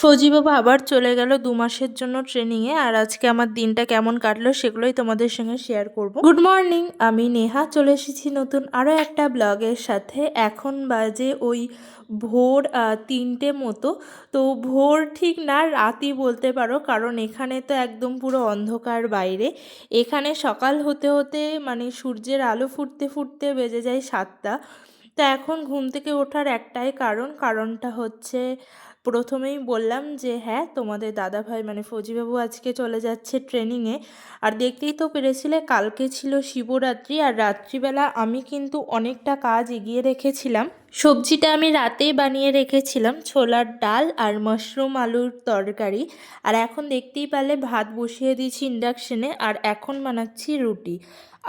ফৌজি বাবা আবার চলে গেল দু মাসের জন্য ট্রেনিংয়ে, আর আজকে আমার দিনটা কেমন কাটলো সেগুলোই তোমাদের সঙ্গে শেয়ার করব। গুড মর্নিং আমি নেহা, চলে এসেছি নতুন আরও একটা ব্লগের সাথে। এখন বাজে ওই ভোর তিনটে মতো। তো ভোর ঠিক না, রাতই বলতে পারো, কারণ এখানে তো একদম পুরো অন্ধকার বাইরে। এখানে সকাল হতে হতে মানে সূর্যের আলো ফুটতে ফুটতে বেজে যায় সাতটা। তো এখন ঘুম থেকে ওঠার একটাই কারণ, কারণটা হচ্ছে প্রথমেই বললাম যে হ্যাঁ তোমাদের দাদাভাই মানে ফৌজিবাবু আজকে চলে যাচ্ছে ট্রেনিংয়ে আর দেখতেই তো পেরেছিলে, কালকে ছিল শিবরাত্রি আর রাত্রিবেলা আমি কিন্তু অনেকটা কাজ এগিয়ে রেখেছিলাম। সবজিটা আমি রাতেই বানিয়ে রেখেছিলাম, ছোলার ডাল আর মাশরুম আলুর তরকারি। আর এখন দেখতেই পারলে ভাত বসিয়ে দিয়েছি ইন্ডাকশনে আর এখন বানাচ্ছি রুটি।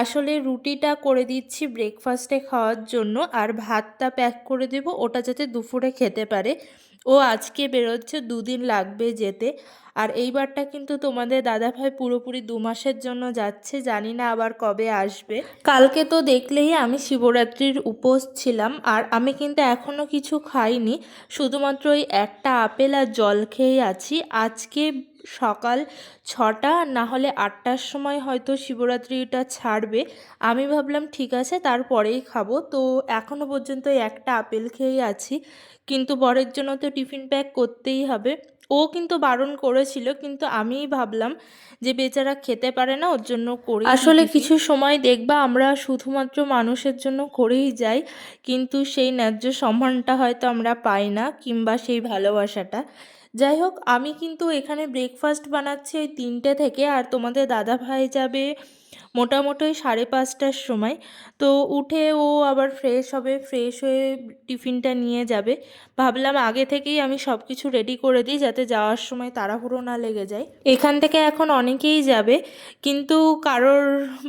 আসলে রুটিটা করে দিচ্ছি ব্রেকফাস্টে খাওয়ার জন্য আর ভাতটা প্যাক করে দেব, ওটা যাতে দুপুরে খেতে পারে। ও আজকে বেরোচ্ছে, দুদিন লাগবে যেতে। আর এইবারটা কিন্তু তোমাদের দাদাভাই পুরোপুরি দু মাসের জন্য যাচ্ছে, জানি না আবার কবে আসবে। কালকে তো দেখলেই আমি শিবরাত্রির উপোস ছিলাম, আর আমি কিন্তু এখনও কিছু খাইনি। শুধুমাত্র ওই একটা আপেল আর জল খেয়েই আছি। আজকে সকাল ছটা না হলে আটটার সময় হয়তো শিবরাত্রিটা ছাড়বে। আমি ভাবলাম ঠিক আছে তারপরেই খাব। তো এখনও পর্যন্ত একটা আপেল খেয়েই আছি। কিন্তু বরের জন্য তো টিফিন প্যাক করতেই হবে। ও কিন্তু বারণ করেছিল কিন্তু আমিই ভাবলাম যে বেচারা খেতে পারে না ওর জন্য করি আসলে কিছু সময় দেখবা আমরা শুধুমাত্র মানুষের জন্য করেই যাই কিন্তু সেই ন্যায্য সম্মানটা হয়তো আমরা পাই না কিংবা সেই ভালোবাসাটা। যাই হোক, আমি কিন্তু এখানে ব্রেকফাস্ট বানাচ্ছি ওই তিনটে থেকে, আর তোমাদের দাদা ভাই যাবে মোটামুটি সাড়ে পাঁচটার সময়। তো উঠে ও আবার ফ্রেশ হবে ফ্রেশ হয়ে টিফিনটা নিয়ে যাবে। ভাবলাম আগে থেকেই আমি সব কিছু রেডি করে দিই, যাতে যাওয়ার সময় তাড়াহুড়ো না লেগে যায়। এখান থেকে এখন অনেকেই যাবে, কিন্তু কারোর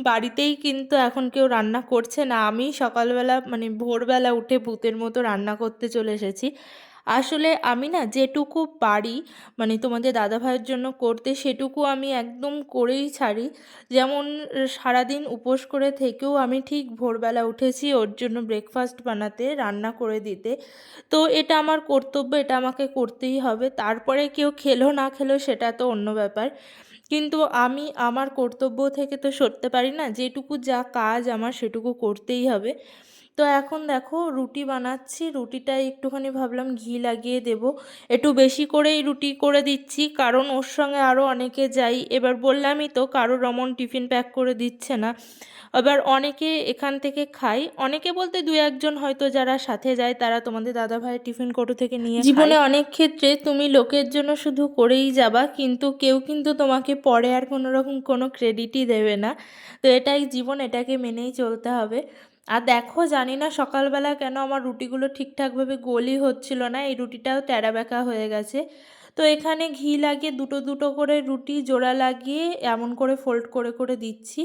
বাড়িতেই কিন্তু এখন কেউ রান্না করছে না। আমি সকালবেলা মানে ভোরবেলা উঠে ভূতের মতো রান্না করতে চলে এসেছি। আসলে আমি না যেটুকু পারি মানে তোমাদের দাদাভাইয়ের জন্য করতে, সেটুকু আমি একদম করেই ছাড়ি। যেমন সারাদিন উপোস করে থেকেও আমি ঠিক ভোরবেলা উঠেছি ওর জন্য ব্রেকফাস্ট বানাতে, রান্না করে দিতে। তো এটা আমার কর্তব্য, এটা আমাকে করতেই হবে। তারপরে কেউ খেলো না খেলো সেটা তো অন্য ব্যাপার। কিন্তু আমি, আমার কর্তব্য থেকে তো সরতে পারি না, যেটুকু যা কাজ আমার সেটুকু করতেই হবে। তো এখন দেখো রুটি বানাচ্ছি রুটিটা একটুখানি ভাবলাম ঘি লাগিয়ে দেব। একটু বেশি করেই রুটি করে দিচ্ছি, কারণ ওর সঙ্গে আরও অনেকে যাই। এবার বললামই তো কারও রমন টিফিন প্যাক করে দিচ্ছে না। এবার অনেকে এখান থেকে খাই অনেকে বলতে দু একজন হয়তো যারা সাথে যায়, তারা তোমাদের দাদা ভাইয়ের টিফিন কোটো থেকে নিয়ে জীবনে অনেক ক্ষেত্রে তুমি লোকের জন্য শুধু করেই যাবা, কিন্তু কেউ কিন্তু তোমাকে পরে আর কোনো রকম কোনো ক্রেডিটই দেবে না। তো এটাই জীবন, এটাকে মেনেই চলতে হবে। আর দেখো, জানি না সকালবেলা কেন আমার রুটিগুলো ঠিকঠাকভাবে গোলই হচ্ছিল না, এই রুটিটাও ট্যাড়া বেঁকা হয়ে গেছে। তো এখানে ঘি লাগিয়ে দুটো দুটো করে রুটি, জোড়া লাগিয়ে এমন করে ফোল্ড করে করে দিচ্ছি।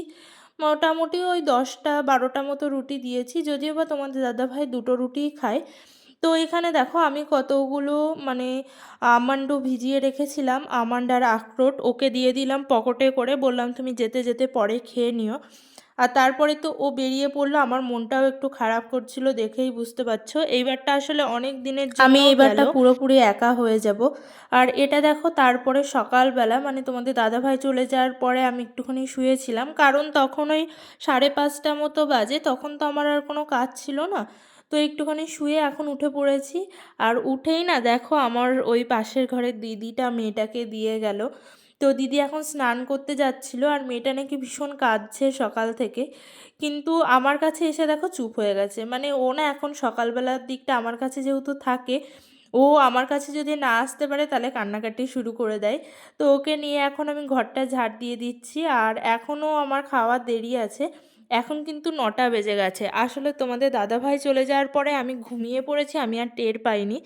মোটামুটি ওই দশটা, বারোটা মতো রুটি দিয়েছি, যদিও বা তোমাদের দাদাভাই দুটো রুটিই খায়। তো এখানে দেখো, আমি কতগুলো মানে আমান্ডও ভিজিয়ে রেখেছিলাম, আমান্ড আর আখরোট, ওকে দিয়ে দিলাম পকেটে করে, বললাম তুমি যেতে যেতে পরে খেয়ে নিও। আর তারপরে তো ও বেরিয়ে পড়ল আমার মনটাও একটু খারাপ করছিল দেখেই বুঝতে পারছ। এইবারটা আসলে অনেক দিনের আমি এইবারটা পুরোপুরি একা হয়ে যাব। আর এটা দেখো তারপরে সকালবেলা মানে তোমাদের দাদাভাই চলে যাওয়ার পরে আমি একটুখানি শুয়েছিলাম। কারণ তখন ওই সাড়ে পাঁচটা মতো বাজে তখন তো আমার আর কোনো কাজ ছিল না। তো একটুখানি শুয়ে এখন উঠে পড়েছি। আর উঠেই না দেখো আমার ওই পাশের ঘরের দিদিটা মেয়েটাকে দিয়ে গেল। তো দিদি এখন স্নান করতে যাচ্ছিল আর মেয়েটা নাকি ভীষণ কাঁদছে সকাল থেকে। কিন্তু আমার কাছে এসে দেখো চুপ হয়ে গেছে। মানে ও না এখন সকালবেলার দিকটা আমার কাছে যেহেতু থাকে, ও আমার কাছে যদি না আসতে পারে তাহলে কান্নাকাটি শুরু করে দেয়। তো ওকে নিয়ে এখন আমি ঘরটা ঝাড় দিয়ে দিচ্ছি আর এখনও আমার খাওয়ার দেরি আছে। এখন কিন্তু নটা বেজে গেছে। আসলে তোমাদের দাদাভাই চলে যাওয়ার পরে আমি ঘুমিয়ে পড়েছি, আমি আর টের পাইনি।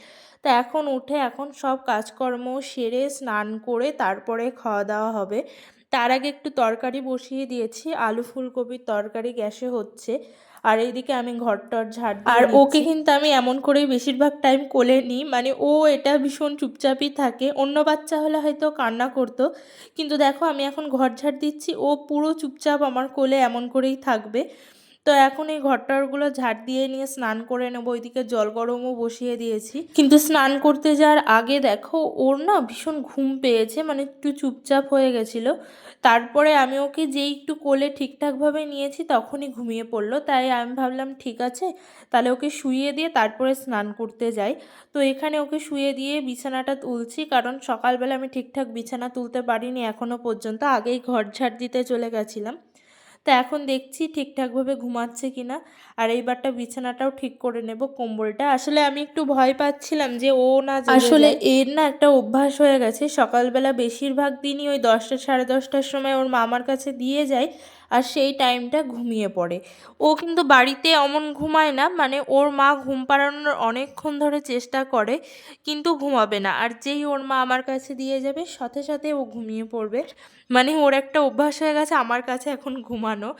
তা এখন উঠে এখন সব কাজকর্ম সেরে স্নান করে তারপরে খাওয়া দাওয়া হবে। তার আগে একটু তরকারি বসিয়ে দিয়েছি। আলু ফুলকপির তরকারি গ্যাসে হচ্ছে। আর এইদিকে আমি ঘর টর ঝাড় আর ওকে কিন্তু আমি এমন করেই বেশিরভাগ টাইম কোলে নিই। মানে ও এটা ভীষণ চুপচাপই থাকে। অন্য বাচ্চা হলে হয়তো কান্না করতো। কিন্তু দেখো আমি এখন ঘর ঝাড় দিচ্ছি। ও পুরো চুপচাপ আমার কোলে এমন করেই থাকবে। তো এখন এই ঘরটরগুলো ঝাড় দিয়ে নিয়ে স্নান করে নেব। ওইদিকে জল গরমও বসিয়ে দিয়েছি। কিন্তু স্নান করতে যাওয়ার আগে দেখো, ওর না ভীষণ ঘুম পেয়েছে মানে একটু চুপচাপ হয়ে গেছিল। তারপরে আমি ওকে যেই একটু কোলে ঠিকঠাকভাবে নিয়েছি, তখনই ঘুমিয়ে পড়ল। তাই আমি ভাবলাম, ঠিক আছে, তাহলে ওকে শুইয়ে দিয়ে তারপরে স্নান করতে যাই। তো এখানে ওকে শুয়ে দিয়ে বিছানাটা তুলছি, কারণ সকালবেলা আমি ঠিকঠাক বিছানা তুলতে পারিনি এখনও পর্যন্ত। আগেই ঘর ঝাড় দিতে চলে গেছিলাম। তো এখন দেখছি ঠিকঠাকভাবে ঘুমাচ্ছে কি না আর এইবারটা বিছানাটাও ঠিক করে নেব কম্বলটা। আসলে আমি একটু ভয় পাচ্ছিলাম যে ও না আসলে এর না একটা অভ্যাস হয়ে গেছে। সকালবেলা বেশিরভাগ দিনই ওই দশটা সাড়ে দশটার সময় ওর মামার কাছে দিয়ে যায়। আর সেই টাইমটা ঘুমিয়ে পড়ে। ও কিন্তু বাড়িতে অমন ঘুমায় না মানে ওর মা ঘুম পাড়ানোর অনেকক্ষণ ধরে চেষ্টা করে, কিন্তু ঘুমাবে না। আর যেই ওর মা আমার কাছে দিয়ে যাবে, সাথে সাথে ও ঘুমিয়ে পড়বে। মানে ওর একটা অভ্যাস হয়ে গেছে আমার কাছে এখন ঘুমানো।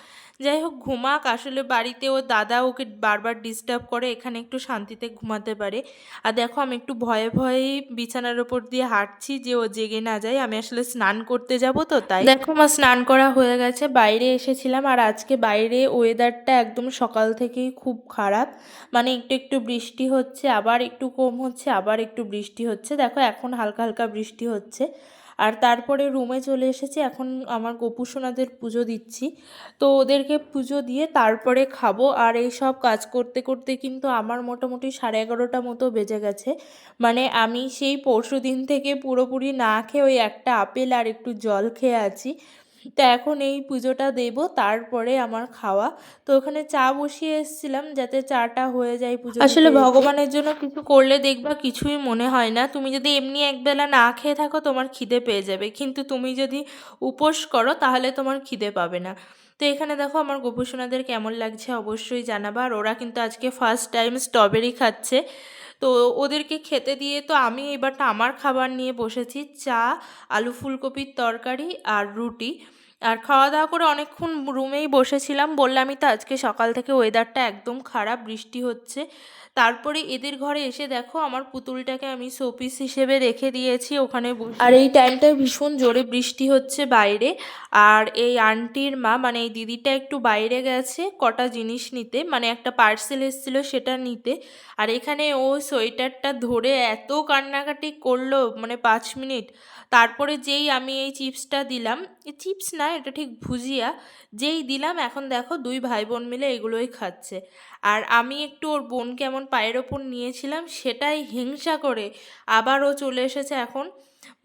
যাই হোক, ঘুমাক। আসলে বাড়িতে ও দাদা ওকে বারবার ডিস্টার্ব করে, এখানে একটু শান্তিতে ঘুমাতে পারে। আর দেখো, আমি একটু ভয়ে ভয়েই বিছানার ওপর দিয়ে হাঁটছি যে ও জেগে না যায়। আমি আসলে স্নান করতে যাব তো, তাই দেখো আমার স্নান করা হয়ে গেছে। বাইরে এসেছিলাম আর আজকে বাইরে ওয়েদারটা একদম সকাল থেকেই খুব খারাপ। মানে একটু একটু বৃষ্টি হচ্ছে, আবার একটু কম হচ্ছে, আবার একটু বৃষ্টি হচ্ছে। দেখো, এখন হালকা হালকা বৃষ্টি হচ্ছে। আর তারপরে রুমে চলে এসেছি, এখন আমার গোপুসোনাদের পুজো দিচ্ছি। তো ওদেরকে পুজো দিয়ে তারপরে খাব। আর এই সব কাজ করতে করতে কিন্তু আমার মোটামুটি সাড়ে এগারোটা মতো বেজে গেছে। মানে আমি সেই পরশু দিন থেকে পুরোপুরি না খেয়ে ওই একটা আপেল আর একটু জল খেয়ে আছি। তো এখন এই পুজোটা দেব, তারপরে আমার খাওয়া। তো ওখানে চা বসিয়ে এসেছিলাম যাতে চাটা হয়ে যায় পুজো আসলে ভগবানের জন্য কিছু করলে দেখবা কিছুই মনে হয় না। তুমি যদি এমনি একবেলা না খেয়ে থাকো, তোমার খিদে পেয়ে যাবে। কিন্তু তুমি যদি উপোস করো, তাহলে তোমার খিদে পাবে না। তো এখানে দেখো আমার গোপুসোনাদের কেমন লাগছে অবশ্যই জানাবা। আর ওরা কিন্তু আজকে ফার্স্ট টাইম স্ট্রবেরি খাচ্ছে। তো ওদেরকে খেতে দিয়ে তো আমি এবারটা আমার খাবার নিয়ে বসেছি, চা, আলু ফুলকপির তরকারি আর রুটি। আর খাওয়া দাওয়া করে অনেকক্ষণ রুমেই বসেছিলাম। বললামই তো আজকে সকাল থেকে ওয়েদারটা একদম খারাপ, বৃষ্টি হচ্ছে। তারপরে এদের ঘরে এসে দেখো, আমার পুতুলটাকে আমি শোপিস হিসেবে রেখে দিয়েছি ওখানে আর এই টাইমটায় ভীষণ জোরে বৃষ্টি হচ্ছে বাইরে। আর এই আন্টির মা মানে এই দিদিটা একটু বাইরে গেছে কটা জিনিস নিতে মানে একটা পার্সেল এসেছিল সেটা নিতে। আর এখানে ও সোয়েটারটা ধরে এত কান্নাকাটি করল মানে পাঁচ মিনিট। তারপরে যেই আমি এই চিপসটা দিলাম চিপস না এটা ঠিক ভুজিয়া। যেই দিলাম, এখন দেখো দুই ভাই বোন মিলে এগুলোই খাচ্ছে। আর আমি একটু ওর বোন কেমন পায়ের ওপর নিয়েছিলাম, সেটাই হিংসা করে আবার ও চলে এসেছে এখন।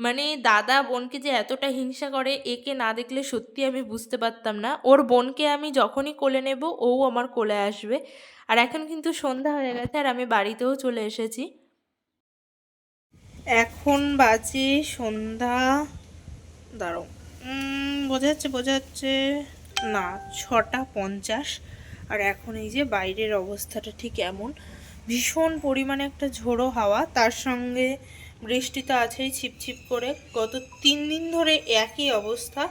মানে দাদা বোনকে যে এতটা হিংসা করে, একে না দেখলে সত্যি আমি বুঝতে পারতাম না। ওর বোনকে আমি যখনই কোলে নেব, ও আমার কোলে আসবে। আর এখন কিন্তু সন্ধ্যা হয়ে গেছে, আর আমি বাড়িতেও চলে এসেছি। এখন বাজে সন্ধ্যা দাঁড়ো বোঝা যাচ্ছে বোঝা যাচ্ছে, না, ছটা পঞ্চাশ। আর এখন এই যে বাইরের অবস্থাটা ঠিক এমন। ভীষণ পরিমাণে একটা ঝোড়ো হাওয়া, তার সঙ্গে বৃষ্টি তো আছেই ছিপছিপ করে। গত তিন দিন ধরে একই অবস্থা।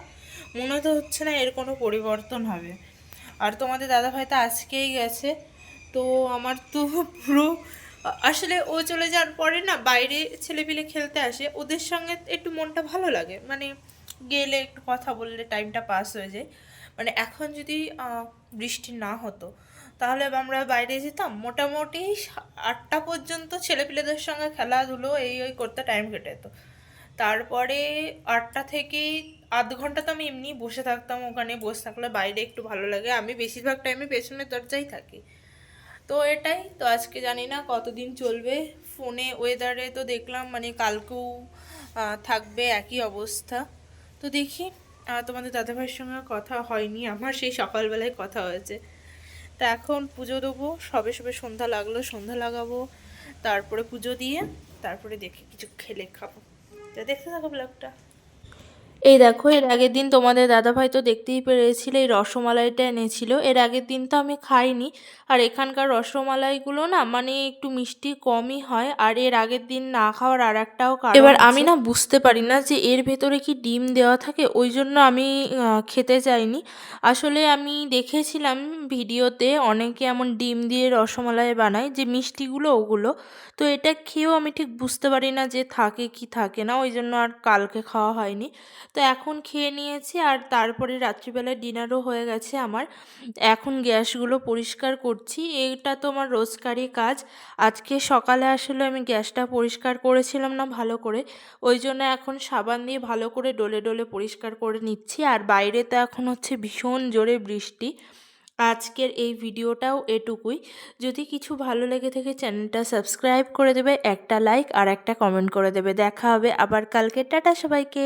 মনে তো হচ্ছে না এর কোনো পরিবর্তন হবে। আর তোমাদের দাদাভাই তো আজকেই গেছে। তো আমার তো পুরো, আসলে ও চলে যাওয়ার পরে না বাইরে ছেলেপিলে খেলতে আসে। ওদের সঙ্গে একটু মনটা ভালো লাগে। মানে গেলে একটু কথা বললে টাইমটা পাস হয়ে যায়। মানে এখন যদি বৃষ্টি না হতো, তাহলে আমরা বাইরে যেতাম। মোটামুটি আটটা পর্যন্ত ছেলেপিলেদের সঙ্গে খেলাধুলো, এই, ওই করতে টাইম কেটে যেত তারপরে আটটা থেকে আধ ঘণ্টা তো আমি এমনি বসে থাকতাম, ওখানে বসে থাকলে বাইরে একটু ভালো লাগে। আমি বেশিরভাগ টাইমে পেছনের দরজায় থাকি। তো এটাই, তো আজকে জানি না কতদিন চলবে। ফোনে ওয়েদারে তো দেখলাম মানে কালকেও থাকবে একই অবস্থা। তো দেখি তোমাদের দাদাভাইয়ের সঙ্গে কথা হয়নি, আমার সেই সকালবেলায় কথা হয়েছে। তা এখন পুজো দেবো, সবে সবে সন্ধ্যা লাগল, সন্ধ্যা লাগাবো, তারপরে পুজো দিয়ে, তারপরে দেখি কিছু খেলে খাব। তা দেখতে থাকো ব্লগটা। এই দেখো এর আগের দিন তোমাদের দাদাভাই তো দেখতেই পেরেছিল এই রসমালাইটা এনেছিল। এর আগের দিন তো আমি খাইনি। আর এখানকার রসমালাইগুলো না মানে একটু মিষ্টি কমই হয় আর এর আগের দিন না খাওয়ার আর একটাও কারণ এবার আমি না বুঝতে পারি না যে এর ভেতরে কি ডিম দেওয়া থাকে ওই জন্য আমি খেতে চাইনি আসলে আমি দেখেছিলাম ভিডিওতে অনেকে এমন ডিম দিয়ে রসমালাই বানায় যে মিষ্টিগুলো ওগুলো। তো এটা খেয়েও আমি ঠিক বুঝতে পারি না যে থাকে কি থাকে না ওই জন্য আর কালকে খাওয়া হয়নি। তো এখন খেয়ে নিয়েছি আর তারপরে রাত্রিবেলায় ডিনারও হয়ে গেছে আমার। এখন গ্যাসগুলো পরিষ্কার করছি। এটা তো আমার রোজকারই কাজ। আজকে সকালে আসলে আমি গ্যাসটা পরিষ্কার করেছিলাম না ভালো করে। ওই জন্য এখন সাবান দিয়ে ভালো করে ডলে ডলে পরিষ্কার করে নিচ্ছি। আর বাইরে তো এখন হচ্ছে ভীষণ জোরে বৃষ্টি। আজকের এই ভিডিওটাও এটুকুই। যদি কিছু ভালো লেগে থাকে চ্যানেলটা সাবস্ক্রাইব করে দেবে, একটা লাইক আর একটা কমেন্ট করে দেবে। দেখা হবে আবার কালকে। টাটা সবাইকে।